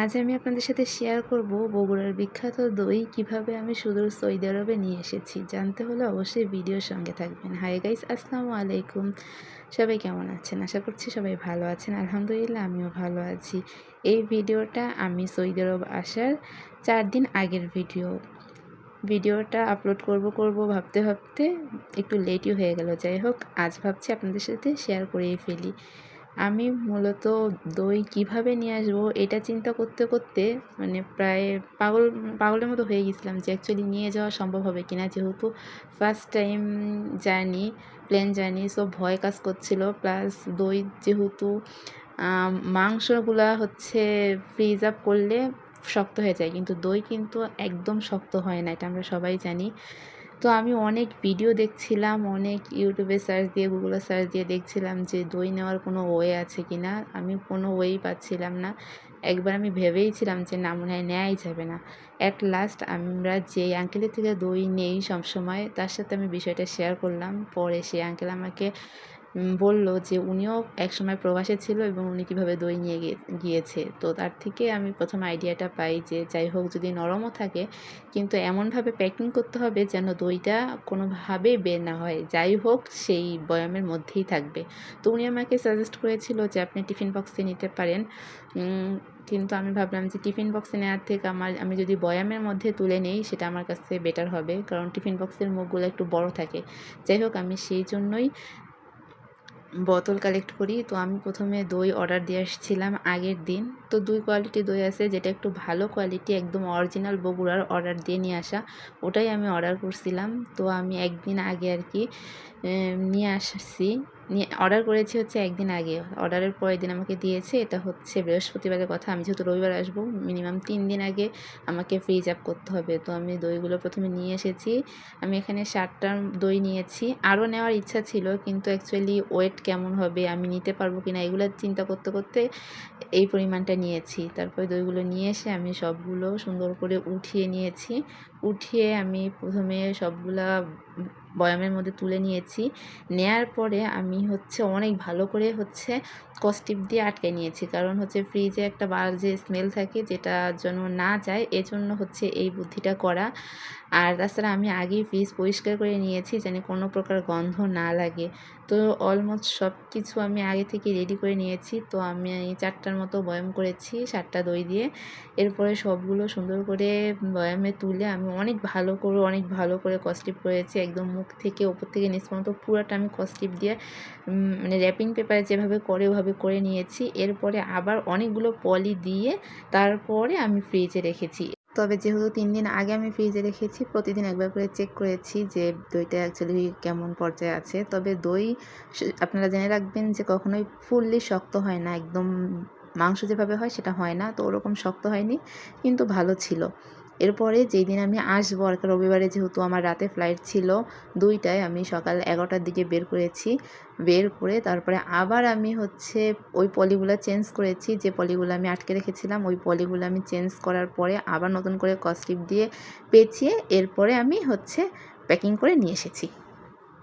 আজ আমি আপনাদের সাথে শেয়ার করব বগুড়ার বিখ্যাত দই কীভাবে আমি সুদূর সৌদি আরবে নিয়ে এসেছি। জানতে হলে অবশ্যই ভিডিওর সঙ্গে থাকবেন। হাই গাইস আসসালামু আলাইকুম। সবাই কেমন আছেন? আশা করছি সবাই ভালো আছেন। আলহামদুলিল্লাহ, আমিও ভালো আছি। এই ভিডিওটা আমি সৌদি আরব আসার চার দিন আগের ভিডিও ভিডিওটা আপলোড করব করব, ভাবতে ভাবতে একটু লেটই হয়ে গেল। যাই হোক, আজ ভাবছি আপনাদের সাথে শেয়ার করেই ফেলি। আমি মূলত দই কীভাবে নিয়ে আসব এটা চিন্তা করতে করতে মানে প্রায় পাগল, পাগলের মতো হয়ে গেছিলাম যে অ্যাকচুয়ালি নিয়ে যাওয়া সম্ভব হবে কি না যেহেতু first time journey plane journey so ভয় কাজ করছিল। প্লাস দই যেহেতু মাংসগুলা হচ্ছে ফ্রিজ আপ করলে শক্ত হয়ে যায়। কিন্তু দই কিন্তু একদম শক্ত হয় না, এটা আমরা সবাই জানি। তো আমি অনেক ভিডিও দেখছিলাম, অনেক ইউটিউবে সার্চ দিয়ে গুগলে সার্চ দিয়ে দেখছিলাম যে দই নেওয়ার কোনো ওয়ে আছে কি না আমি কোনো ওয়েই পাচ্ছিলাম না। একবার আমি ভেবেইছিলাম যে না, মনে হয় নেওয়াই যাবে না। অ্যাট লাস্ট আমরা যে আঙ্কেলের থেকে দই নেই সবসময়, তার সাথে আমি বিষয়টা শেয়ার করলাম। পরে সেই আঙ্কেল আমাকে বলল যে উনিও একসময় প্রবাসে ছিল এবং উনি কীভাবে দই নিয়ে গিয়েছে। তো তার থেকে আমি প্রথম আইডিয়াটা পাই যে যাই হোক যদি নরমও থাকে, কিন্তু এমনভাবে প্যাকিং করতে হবে যেন দইটা কোনোভাবেই বের না হয়। যাই হোক, সেই বয়ামের মধ্যেই থাকবে। তো উনি আমাকে সাজেস্ট করেছিল যে আপনি টিফিন বক্সে নিতে পারেন। কিন্তু আমি ভাবলাম যে টিফিন বক্সে নেওয়ার থেকে আমার, আমি যদি বয়ামের মধ্যে তুলে নেই, সেটা আমার কাছে বেটার হবে। কারণ টিফিন বক্সের মুখগুলো একটু বড় থাকে। যাই হোক, আমি সেই জন্যই বোতল কালেক্ট করি। তো আমি প্রথমে দই অর্ডার দিয়ে আসছিলাম আগের দিন। তো দুই কোয়ালিটি দই আছে যেটা একটু ভালো কোয়ালিটি, একদম অরিজিনাল বগুড়ার অর্ডার দিয়ে নিয়ে আসা। ওটাই আমি অর্ডার করছিলাম। তো আমি একদিন আগে আর কি নিয়ে আসছি। নিয়ে অর্ডার করেছি হচ্ছে একদিন আগে। অর্ডারের পরের দিন আমাকে দিয়েছে, এটা হচ্ছে বৃহস্পতিবারের কথা। আমি যেহেতু রবিবার আসব, মিনিমাম তিন দিন আগে আমাকে ফ্রিজ আপ করতে হবে। তো আমি দইগুলো প্রথমে নিয়ে এসেছি। আমি এখানে ষাটটা দই নিয়েছি। আরও নেওয়ার ইচ্ছা ছিল, কিন্তু অ্যাকচুয়ালি ওয়েট কেমন হবে, আমি নিতে পারব কি না এগুলো চিন্তা করতে করতে এই পরিমাণটা নিয়েছি। তারপরে দইগুলো নিয়ে এসে আমি সবগুলো সুন্দর করে উঠিয়ে নিয়েছি। উঠিয়ে আমি প্রথমে সবগুলা বয়ামের মধ্যে তুলে নিয়েছি। নেয়ার পরে আমি হচ্ছে অনেক ভালো করে হচ্ছে কস্টিপ দিয়ে আটকে নিয়েছি। কারণ হচ্ছে ফ্রিজে একটা বাজে স্মেল থাকে যেটা যেন না যায়, এজন্য হচ্ছে এই বুদ্ধিটা করা। আর তাছাড়া আমি আগেই ফ্রিজ পরিষ্কার করে নিয়েছি যেন কোনো প্রকার গন্ধ না লাগে। তো অলমোস্ট সব কিছু আমি আগে থেকে রেডি করে নিয়েছি। তো আমি চারটার মতো বয়াম করেছি, সাতটা দই দিয়ে। এরপরে সবগুলো সুন্দর করে বয়ামে তুলে আমি অনেক ভালো করে, অনেক ভালো করে কস্টিপ করেছি, একদম মুখ থেকে ওপর থেকে নিচ পর্যন্ত পুরোটা আমি কস্টিপ দিয়ে মানে র্যাপিং পেপারে যেভাবে করে ওভাবে করে নিয়েছি। এরপরে আবার অনেকগুলো পলি দিয়ে তারপরে আমি ফ্রিজে রেখেছি। তবে যেহেতু তিন দিন আগে আমি ফ্রিজে রেখেছি, প্রতিদিন একবার করে চেক করেছি যে দইটা অ্যাকচুয়ালি কেমন পর্যায়ে আছে। তবে দই আপনারা জেনে রাখবেন যে কখনোই ফুললি শক্ত হয় না, একদম মাংস যেভাবে হয় সেটা হয় না। তো ওরকম শক্ত হয়নি, কিন্তু ভালো ছিল। এরপরে যেই দিন আমি আসব, আর রবিবারে যেহেতু আমার রাতে ফ্লাইট ছিল দুইটায়, আমি সকাল এগারোটার দিকে বের করেছি। বের করে তারপরে আবার আমি হচ্ছে ওই পলিগুলো চেঞ্জ করেছি। যে পলিগুলো আমি আটকে রেখেছিলাম, ওই পলিগুলো আমি চেঞ্জ করার পরে আবার নতুন করে কস্টিপ দিয়ে পেঁচিয়ে এরপরে আমি হচ্ছে প্যাকিং করে নিয়ে এসেছি।